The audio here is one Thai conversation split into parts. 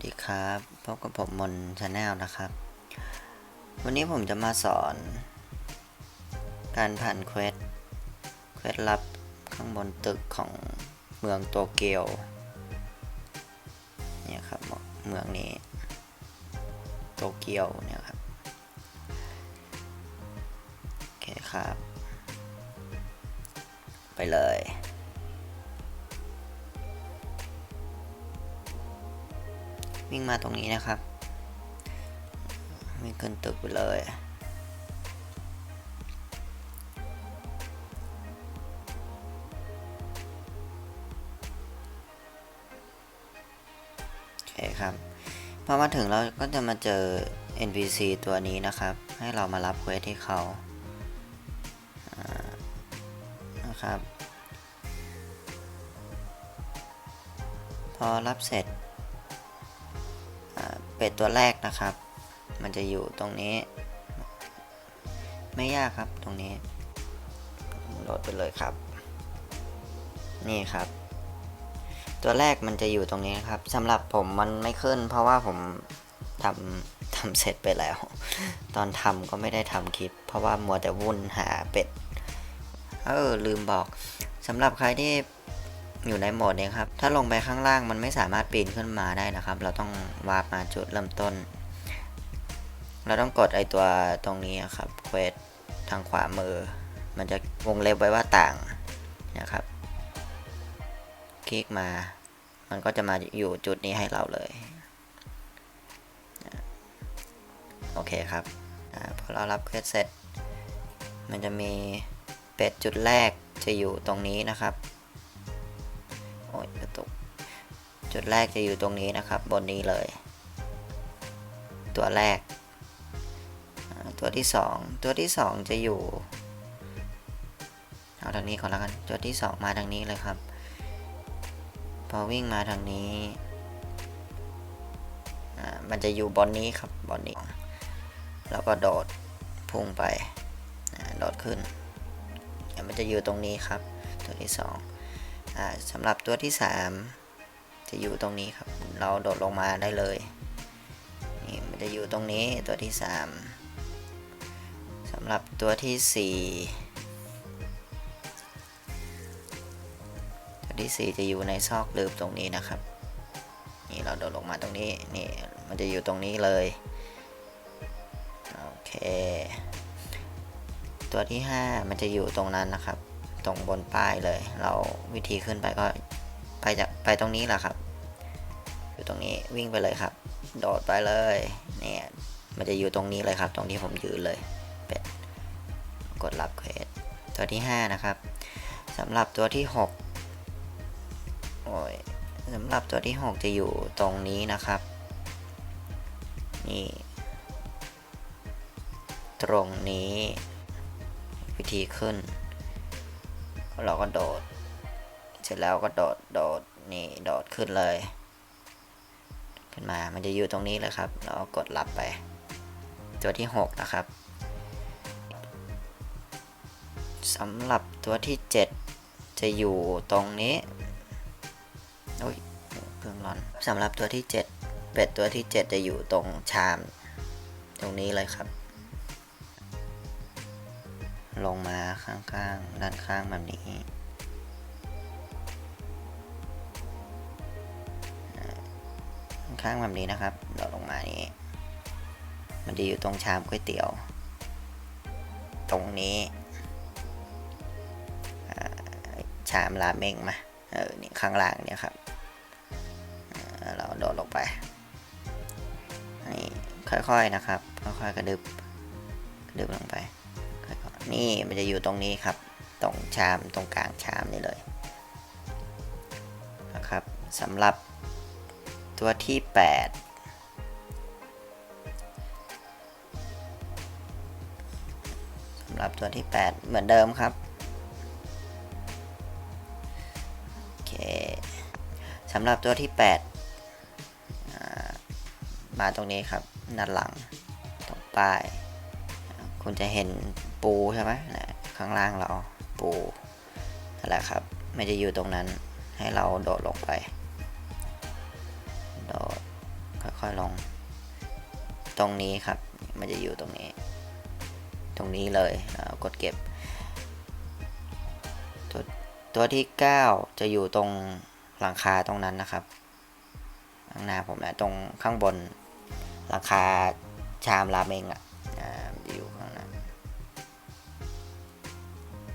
สวัสดีครับพบกับผมมนชาแนลนะครับ วันนี้ผมจะมาสอน การผ่านเควสเควสลับข้างบนตึกของเมืองโตเกียวเนี่ยครับเมืองนี้ โตเกียวเนี่ยครับโอเคครับ ไปเลย วิ่งมาตรงนี้นะครับวิ่งขึ้นตึกไปเลยโอเคครับพอมาถึงเราก็จะมาเจอ NPC ตัวนี้นะครับ ให้เรามารับเควสที่เขาานะครับ พอรับเสร็จ เป็ดตัวแรกนะครับ มันจะอยู่ตรงนี้ ไม่ยากครับตรงนี้โหลดไปเลยครับ นี่ครับ ตัวแรกมันจะอยู่ตรงนี้นะครับสำหรับผมมันไม่ขึ้น เพราะว่าผมทำทำเสร็จไปแล้ว ตอนทำก็ไม่ได้ทำคลิป เพราะว่ามัวแต่วุ่นหาเป็ด เออลืมบอกสำหรับใครที่ อยู่ในโหมดนี้ครับ ถ้าลงไปข้างล่างมันไม่สามารถปีนขึ้นมาได้นะครับ เราต้องวาร์ปมาจุดเริ่มต้น เราต้องกดไอตัวตรงนี้ครับเควสทางขวามือ มันจะวงเล็บไว้ว่าต่างนะครับ คลิกมา มันก็จะมาอยู่จุดนี้ให้เราเลย โอเคครับอพอเรารับเควสเสร็จ มันจะมีเป็ดจุดแรกจะอยู่ตรงนี้นะครับ โอ้ยกระตุก จุดแรกจะอยู่ตรงนี้นะครับ บนนี้เลย ตัวแรก ตัวที่สองตัวที่สองจะอยู่ เอาทางนี้ก่อนแล้วกัน ตัวที่สองมาทางนี้เลยครับ พอวิ่งมาทางนี้มันจะอยู่บนนี้ครับบนนี้ แล้วก็โดดพุ่งไปโดดขึ้นเดี๋ยวมันจะอยู่ตรงนี้ครับ ตัวที่สอง สำหรับตัวที่ 3 จะอยู่ตรงนี้ครับ เราโดดลงมาได้เลย นี่มันจะอยู่ตรงนี้ตัวที่ 3สำหรับตัวที่ 4 ตัวที่ 4 จะอยู่ในซอกลืบตรงนี้นะครับ นี่เราโดดลงมาตรงนี้ นี่มันจะอยู่ตรงนี้เลย โอเค ตัวที่ 5 มันจะอยู่ตรงนั้นนะครับ ตรงบนป้ายเลย เราวิธีขึ้นไปก็ไปจากไปตรงนี้แหละครับ อยู่ตรงนี้วิ่งไปเลยครับ โดดไปเลยเนี่ยมันจะอยู่ตรงนี้เลยครับ ตรงที่ผมยืนเลยเป็ดกดรับเควสตัวที่ 5 นะครับสำหรับตัวที่ 6 โอ้ยสำหรับตัวที่ 6 จะอยู่ตรงนี้นะครับ นี่ ตรงนี้ วิธีขึ้น เราก็โดด เสร็จแล้วก็โดดโดดนี่โดดขึ้นเลย ขึ้นมามันจะอยู่ตรงนี้เลยครับ เรากดรับไป ตัวที่ 6 นะครับสำหรับตัวที่ 7 จะอยู่ตรงนี้โอ้ยเครื่งร้อนสำหรับตัวที่ 7 เป็ดตัวที่ 7 จะอยู่ตรงชาม ตรงนี้เลยครับ ลงมาข้างๆ ด้านข้างแบบนี้ ข้างแบบนี้นะครับเราลงมานี้ มันจะอยู่ตรงชามก๋วยเตี๋ยว ตรงนี้ ชามราเมงมา เออ นี่ข้างล่างเนี่ยครับ เราโดดลงไป นี่ค่อยๆนะครับ ค่อยๆกระดึบกระดึบลงไป นี่มันจะอยู่ตรงนี้ครับ ตรงชามตรงกลางชามนี่เลยนะครับสำหรับตัวที่ 8สำหรับตัวที่ 8 เหมือนเดิมครับโอเคสำหรับตัวที่ 8 มาตรงนี้ครับด้านหลังตรงป้าย คุณจะเห็น ปูใช่ไหมนะข้างล่างเราปูนั่นแหละครับไม่ได้อยู่ตรงนั้นให้เราโดดลงไป โดดค่อยๆลง ตรงนี้ครับ มันจะอยู่ตรงนี้ ตรงนี้เลยกดเก็บ ตัวตัวที่ 9 จะอยู่ตรงหลังคาตรงนั้นนะครับข้างหน้าผมนะตรงข้างบนหลังคาชามราเมงอะ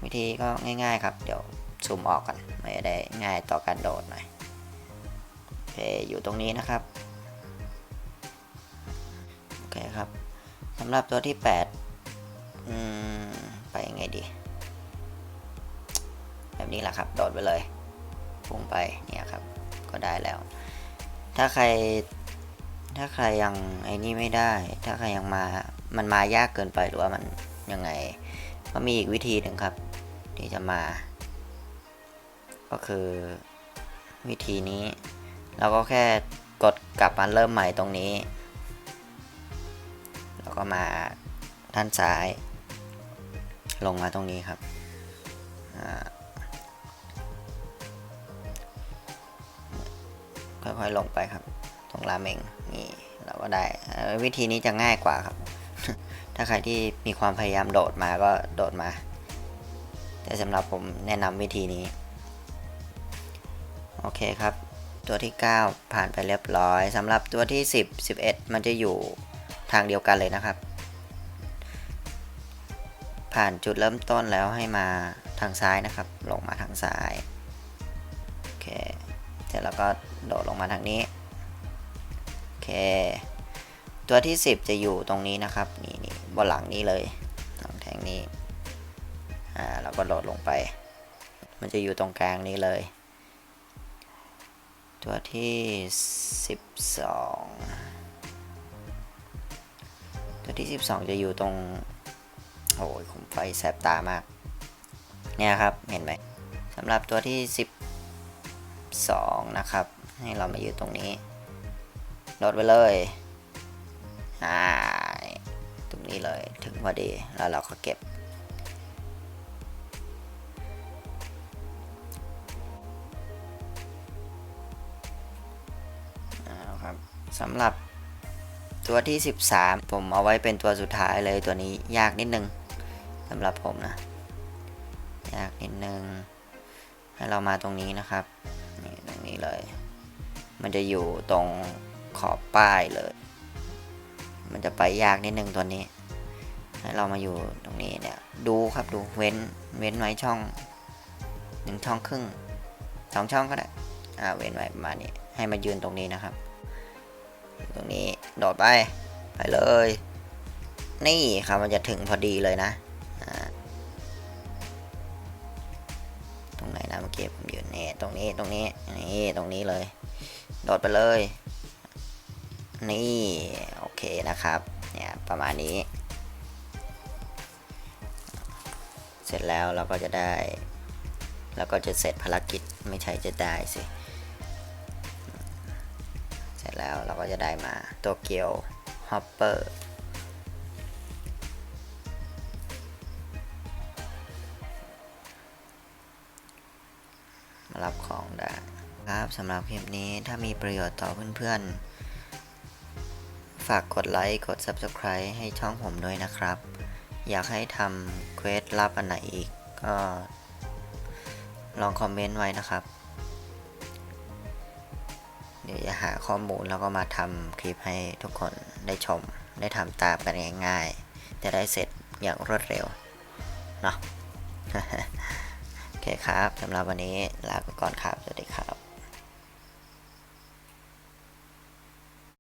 วิธีก็ง่ายๆครับ เดี๋ยวซูมออกกันไม่ได้ง่ายต่อการโดดหน่อยโอเคอยู่ตรงนี้นะครับโอเคครับสำหรับตัวที่8อืมไปยังไงดี แบบนี้แหละครับ โดดไปเลยพุ่งไปเนี่ยครับ ก็ได้แล้ว ถ้าใครถ้าใครยังไอ้นี่ไม่ได้ ถ้าใครยังมา มันมายากเกินไปหรือว่ามันยังไง ก็มีอีกวิธีหนึ่งครับ ที่จะมา ก็คือวิธีนี้ เราก็แค่กดกลับมาเริ่มใหม่ตรงนี้ แล้วก็มาด้านซ้าย ลงมาตรงนี้ครับค่อยๆลงไปครับ ตรงราเมงนี่เราก็ได้วิธีนี้จะง่ายกว่าครับ ถ้าใครที่มีความพยายามโดดมาก็โดดมา แต่สำหรับผมแนะนำวิธีนี้ โอเคครับ ตัวที่ 9 ผ่านไปเรียบร้อยสำหรับตัวที่ 10 11 มันจะอยู่ทางเดียวกันเลยนะครับ ผ่านจุดเริ่มต้นแล้วให้มาทางซ้ายนะครับ ลงมาทางซ้าย โอเค เสร็จแล้วก็โดดลงมาทางนี้ โอเค ตัวที่ 10 จะอยู่ตรงนี้นะครับ นี่นี่ บนหลังนี้เลยหลังแทงนี้อ่าเราก็โดดลงไป มันจะอยู่ตรงกลางนี้เลย ตัวที่ 12 ตัวที่ 12 จะอยู่ตรงโอ้ยผมไฟแสบตามาก เนี่ยครับเห็นไหมสำหรับตัวที่ 12 นะครับ ให้เรามาอยู่ตรงนี้โดดไปเลย อ่า ตรงนี้เลยถึงพอดีแล้วเราก็เก็บ ครับสำหรับตัวที่ 13 ผมเอาไว้เป็นตัวสุดท้ายเลยตัวนี้ยากนิดนึงสำหรับผมนะ ยากนิดนึง ให้เรามาตรงนี้นะครับนี่ตรงนี้เลย มันจะอยู่ตรงขอบป้ายเลย มันจะไปยากนิดนึงตัวนี้ ให้เรามาอยู่ตรงนี้เนี่ยดูครับดูเว้นเว้นไว้ช่องหนึ่งช่องครึ่งสองช่องก็ได้อ่าเว้นไว้ประมาณนี้ให้มายืนตรงนี้นะครับ ตรงนี้โดดไปไปเลย นี่ครับมันจะถึงพอดีเลยนะตรงไหนนะเมื่อกี้ผมยืนนี่ตรงนี้ตรงนี้นี่ตรงนี้เลย โดดไปเลย นี่ นะครับ เนี่ยประมาณนี้ เสร็จแล้วเราก็จะได้ แล้วก็จะเสร็จภารกิจไม่ใช่จะได้สิ เสร็จแล้วเราก็จะได้มาตัวเกียวฮอปเปอร์มารับของได้ครับสำหรับคลิปนี้ถ้ามีประโยชน์ต่อเพื่อนๆ ฝากกดไลค์ กด Subscribe ให้ช่องผมด้วยนะครับ อยากให้ทำเควสลับอันไหนอีก ก็ ลองคอมเมนต์ไว้นะครับ เดี๋ยวจะหาข้อมูลแล้วก็มาทำคลิปให้ทุกคนได้ชม ได้ทำตามกันง่ายๆ จะได้เสร็จอย่างรวดเร็ว เนาะโอเคครับสำหรับวันนี้ลาไปก่อนครับ สวัสดีครับ